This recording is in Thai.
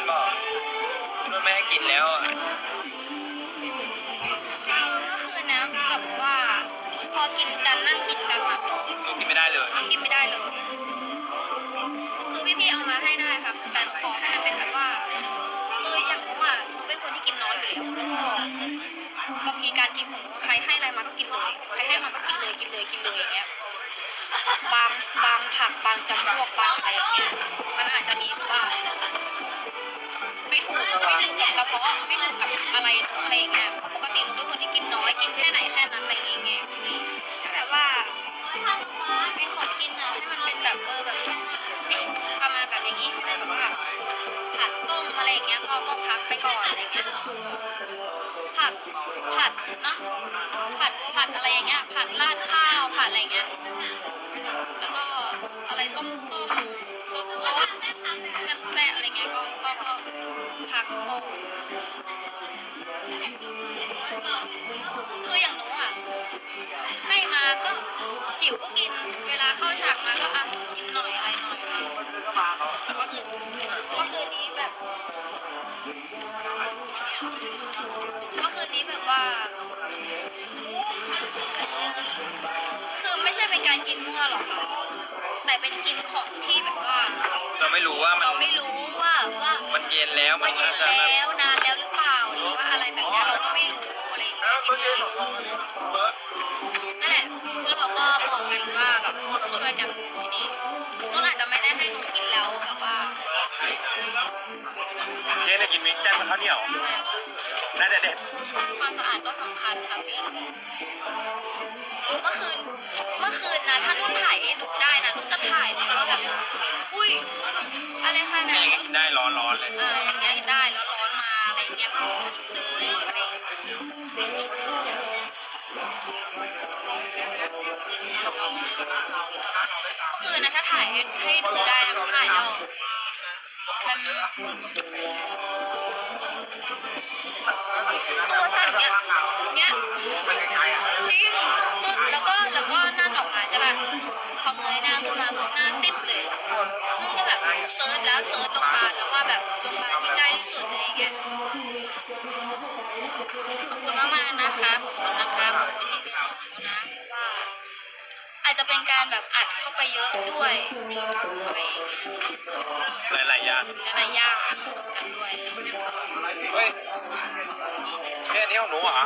นบอกพี่นนท์ไม่ให้กินแล้วอะคือเมื่อคืนนะแบบว่าพอกินกันนั่งกินกันอะหนูกินไม่ได้เลย มันกินไม่ได้เลยคือพี่พี่ๆเอามาให้ได้ครับแต่ขอให้มันเป็นแบบว่าคืออย่างหนูอะหนูเป็นคนที่กินน้อยอยู่แล้วแล้วก็บางทีการกินของหนูใครให้อะไรมาก็กินเลยใครให้มาก็กินเลยกินเลยกินเลยอย่างเงี้ยบางบางผักบางจำพวกบางอะไรอย่างเงี้ย กกับกระเพาะไม่ถูกกับอะไรอะไรอย่างเงี้ยเพราะปกติหนูเป็นคนที่กินน้อยกินแค่ไหนแค่นั้นอะไรอย่างเงี้ยแต่แบบว่าเป็นของกินอะให้มันเป็นแบบเออแบบประมาณแบบอย่างงี้ให้ได้แบบว่าผัดต้มอะไรอย่างเงี้ยก็ก็พักไปก่อนอะไรเงี้ยผัดผัดเนาะผัดผัดอะไรอย่างเงี้ยผัดราดข้าวผัดอะไรเงี้ยแล้วก็อะไรต้มต้ม คืออย่างหนูอะให้มาก็หิวก็กิน เวลาเข้าฉากมาก็อะกินหน่อยอะไรหน่อยแต่ว่าคือว่าคืนนี้แบบว่าคืนนี้แบบว่า คือไม่ใช่เป็นการกินมั่วหรอกค่ะ แต่เป็นกินของที่แบบว่า เราไม่รู้ว่ามันเราไม่รู้ว่าว่ามันเย็นแล้วมัว่านเย็นจะแบบแล้วนานแล้วหรือเปล่าหรือว่าอะไรแบบเนี้ยเราก็ไม่รู้อะไรอย่างเงี้ยนั่นแหละแล้วเราก็บอกกันว่าแบบช่วยกันทีนี้นุ่นอาจจะไม่ได้ให้หนูกินแล้วแบบว่าเจ๊เนี่ยกินมิกแจ้งกับข้าวเหนียวน่าจะเด็ดความสะอาดก็สำคัญค่ะพี่ เมื่อคืน เมื่อคืนนะถ้านุ่น กินได้ร้อนร้อนๆเลยอ่าอย่างเงี้ยได้แล้วร้อนมาอะไรเงี้ยซื้ออะไรอย่างเงี้ยเมื่อคืนนะถ้าถ่ายให้ให้ดูได้นะถ่ายแล้วมัน เซิร์ชแล้วเซิร์ชโรงพยาบาลแล้วว่าแบบโรงพยาบาลที่ใกล้ที่สุดอะไรอย่างเงี้ยขอบคุณมากๆนะคะขอบคุณนะคะขอบคุณที่เป็นของหนูนะว่า อาจจะเป็นการแบบอัดเข้าไปเยอะด้วยอะไรอย่างเงี้ยหลายๆอย่างหลายๆอย่างกันด้วยเฮ้ยแค่นี้ของหนูเหรอ